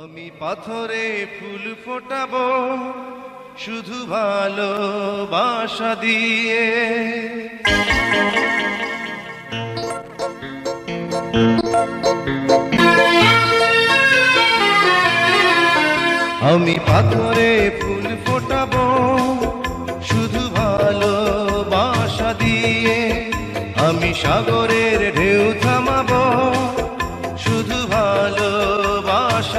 আমি পাথরে ফুল ফোটাবো, শুধু ভালো ভালোবাসা দিয়ে। আমি পাথরে ফুল ফোটাবো, শুধু ভালো ভালোবাসা দিয়ে। আমি সাগরের ঢেউ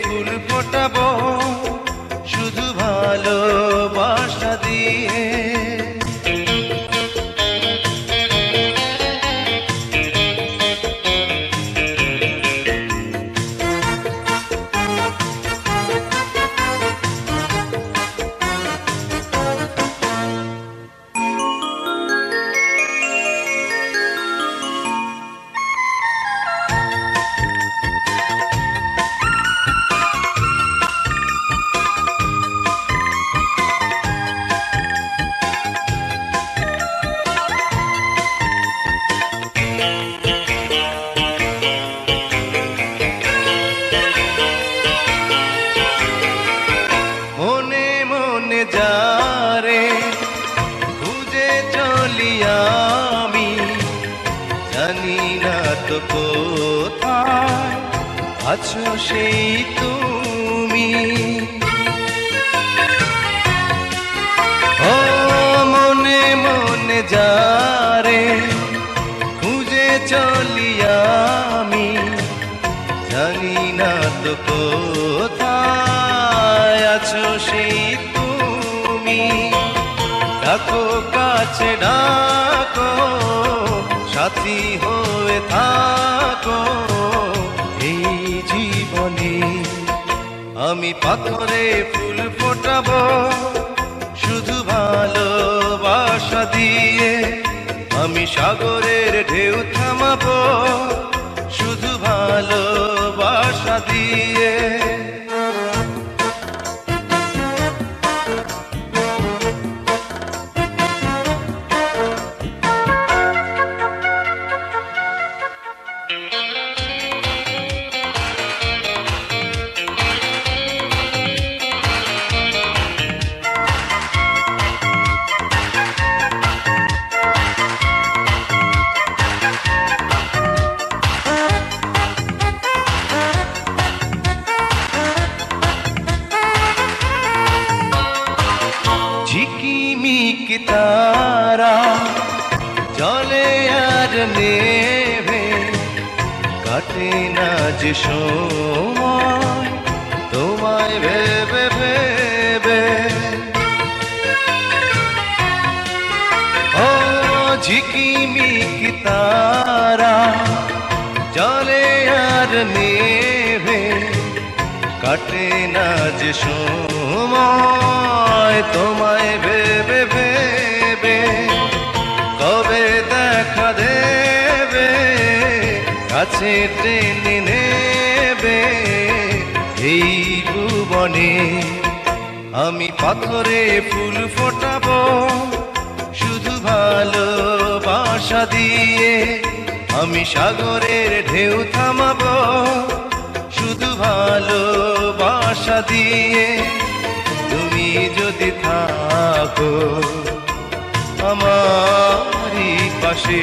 ফুল ফোটাবো। যারে খুঁজে চলি আমি। জানি না তো কোথায় আছো সেই তুমি। ও মনে মনে যারে খুঁজে চলি আমি। জানি না তো কোথায় আছো সেই তুমি। ডাকো কাছে ডাকো, সাথী হয়ে থাকো। এই জীবনে আমি পাথরে ফুল ফোটাবো, শুধু ভালোবাসা দিয়ে আমি সাগরের ঢেউ থামাবো, শুধু ভালোবাসা দিয়ে না সময় তোমায় ভেবে ভেবে। ও ঝিকিমিক তারা জলে আর নেভে কাটে না যে সময় তোমায় ভেবে ভেবে। কাছে টেনে নেবে এই ভুবনে। আমি পাথরে ফুল ফোটাবো, শুধু ভালোবাসা দিয়ে। আমি সাগরের ঢেউ থামাবো, শুধু ভালোবাসা দিয়ে। তুমি যদি থাকো আমারই পাশে।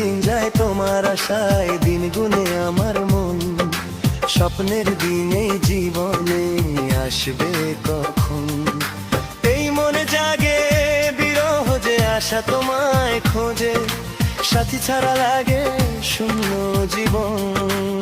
দিন যায় তোমার আশায় দিন গুনে আমার মন। স্বপ্নের দিনে জীবনে আসবে কখন? এই মনে জাগে বিরহ যে আশা তোমায় খোঁজে, সাথী ছাড়া লাগে শূন্য জীবন।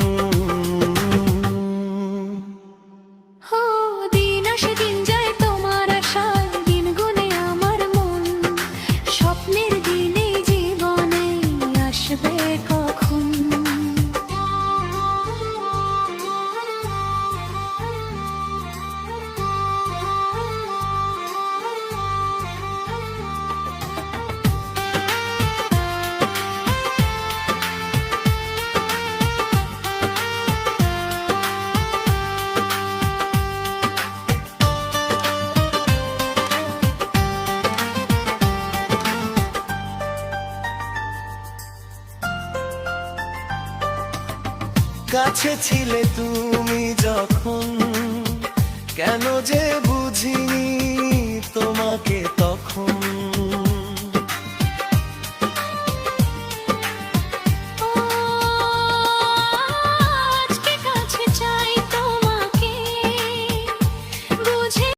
কাছে ছিলে তুমি যখন? কেন যে বুঝিনি তোমাকে